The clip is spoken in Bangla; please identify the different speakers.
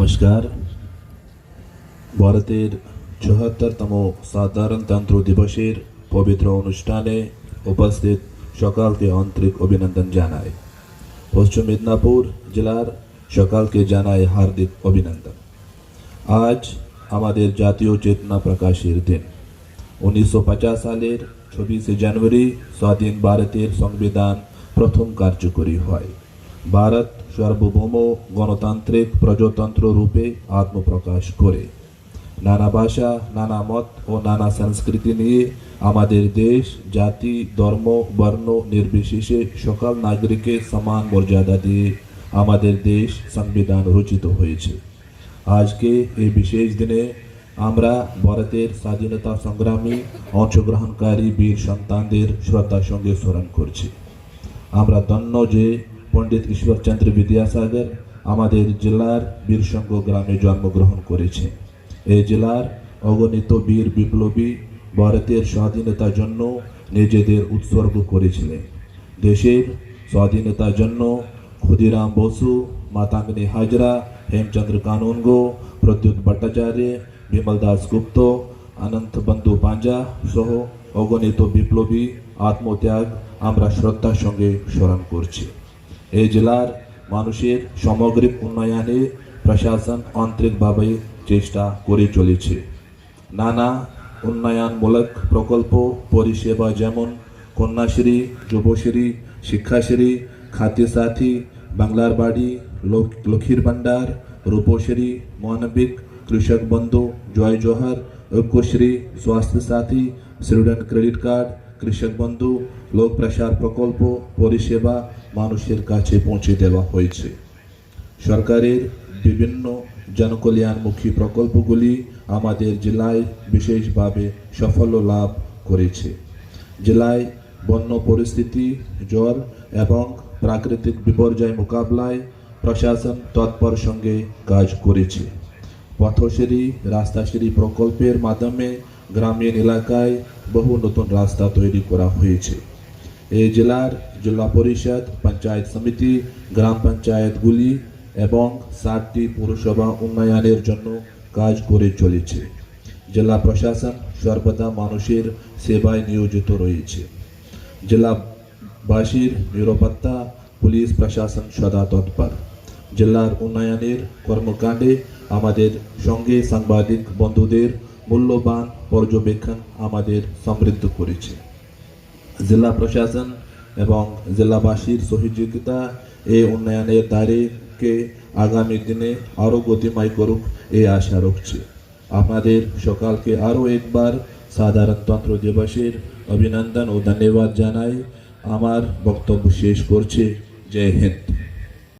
Speaker 1: নমস্কার ভারতের চুয়াত্তরতম সাধারণতন্ত্র দিবসের পবিত্র অনুষ্ঠানে উপস্থিত সকালকে আন্তরিক অভিনন্দন জানাই পশ্চিম মেদিনীপুর জেলার সকালকে জানাই হার্দিক অভিনন্দন আজ আমাদের জাতীয় চেতনা প্রকাশের দিন উনিশশো সালের চব্বিশে জানুয়ারি স্বাধীন ভারতের সংবিধান প্রথম কার্যকরী হয় ভারত সার্বভৌম গণতান্ত্রিক প্রজাতন্ত্র রূপে আত্মপ্রকাশ করে। নানা ভাষা, নানা মত ও নানা সংস্কৃতি নিয়ে আমাদের দেশ, জাতি, ধর্ম, বর্ণ নির্বিশেষে সকল নাগরিককে সমান মর্যাদা দিয়ে আমাদের দেশ সংবিধান রচিত হয়েছে। আজকে এই বিশেষ দিনে আমরা ভারতের স্বাধীনতা সংগ্রামী, অংশগ্রহণকারী বীর সন্তানদের শ্রদ্ধার সঙ্গে স্মরণ করছি। আমরা ধন্য যে পণ্ডিত ঈশ্বরচন্দ্র বিদ্যাসাগর আমাদের জেলার বীরসঙ্গ গ্রামে জন্মগ্রহণ করেছে। এই জেলার অগণিত বীর বিপ্লবী ভারতের স্বাধীনতার জন্য নিজেদের উৎসর্গ করেছিলেন। দেশের স্বাধীনতার জন্য ক্ষুদিরাম বসু মাতাঙ্গিনী হাজরা, হেমচন্দ্র কানুনগো প্রদ্যুৎ ভট্টাচার্য, বিমল দাস গুপ্ত, অনন্ত বন্ধু পাঞ্জা সহ অগণিত বিপ্লবী আত্মত্যাগ আমরা শ্রদ্ধার সঙ্গে স্মরণ করছি। এই জেলার মানুষের সামগ্রিক উন্নয়নে প্রশাসন আন্তরিকভাবে চেষ্টা করে চলেছে। নানা উন্নয়নমূলক প্রকল্প, পরিষেবা যেমন কন্যাশ্রী, যুবশ্রী, শিক্ষাশ্রী, খাদ্যসাথী, বাংলার বাড়ি, লোক- লক্ষ্মীর ভাণ্ডার, রূপশ্রী, মানবিক, কৃষক বন্ধু, জয় জোহার, ঐক্যশ্রী স্বাস্থ্য সাথী স্টুডেন্ট ক্রেডিট কার্ড কৃষক বন্ধু, লোক প্রসার প্রকল্প, পরিষেবা মানুষের কাছে পৌঁছে দেওয়া হয়েছে। সরকারের বিভিন্ন জনকল্যাণমুখী প্রকল্পগুলি আমাদের জেলায় বিশেষভাবে সাফল্য লাভ করেছে। জেলায় বন্য পরিস্থিতি, জ্বর এবং প্রাকৃতিক বিপর্যয় মোকাবিলায় প্রশাসন তৎপর সঙ্গে কাজ করেছে। পথশ্রী, রাস্তাশ্রী প্রকল্পের মাধ্যমে গ্রামীণ এলাকায় বহু নতুন রাস্তা তৈরি করা হয়েছে। এই জেলার জেলা পরিষদ, পঞ্চায়েত সমিতি, গ্রাম পঞ্চায়েতগুলি এবং সাতটি পৌরসভা উন্নয়নের জন্য কাজ করে চলেছে। জেলা প্রশাসন সর্বদা মানুষের সেবায় নিয়োজিত রয়েছে। জেলাবাসীর নিরাপত্তা পুলিশ প্রশাসন সদা তৎপর। জেলার উন্নয়নের কর্মকাণ্ডে আমাদের সঙ্গে সাংবাদিক বন্ধুদের মূল্যবান পর্যবেক্ষণ আমাদের সমৃদ্ধ করেছে। জেলা প্রশাসন এবং জেলাবাসীর সহযোগিতা এই উন্নয়নের তারিখকে আগামী দিনে আরও গতিময় করুক এই আশা রাখছি। আপনাদের সকালকে আরও একবার সাধারণতন্ত্র দিবসের অভিনন্দন ও ধন্যবাদ জানাই। আমার বক্তব্য শেষ করছে। জয় হিন্দ।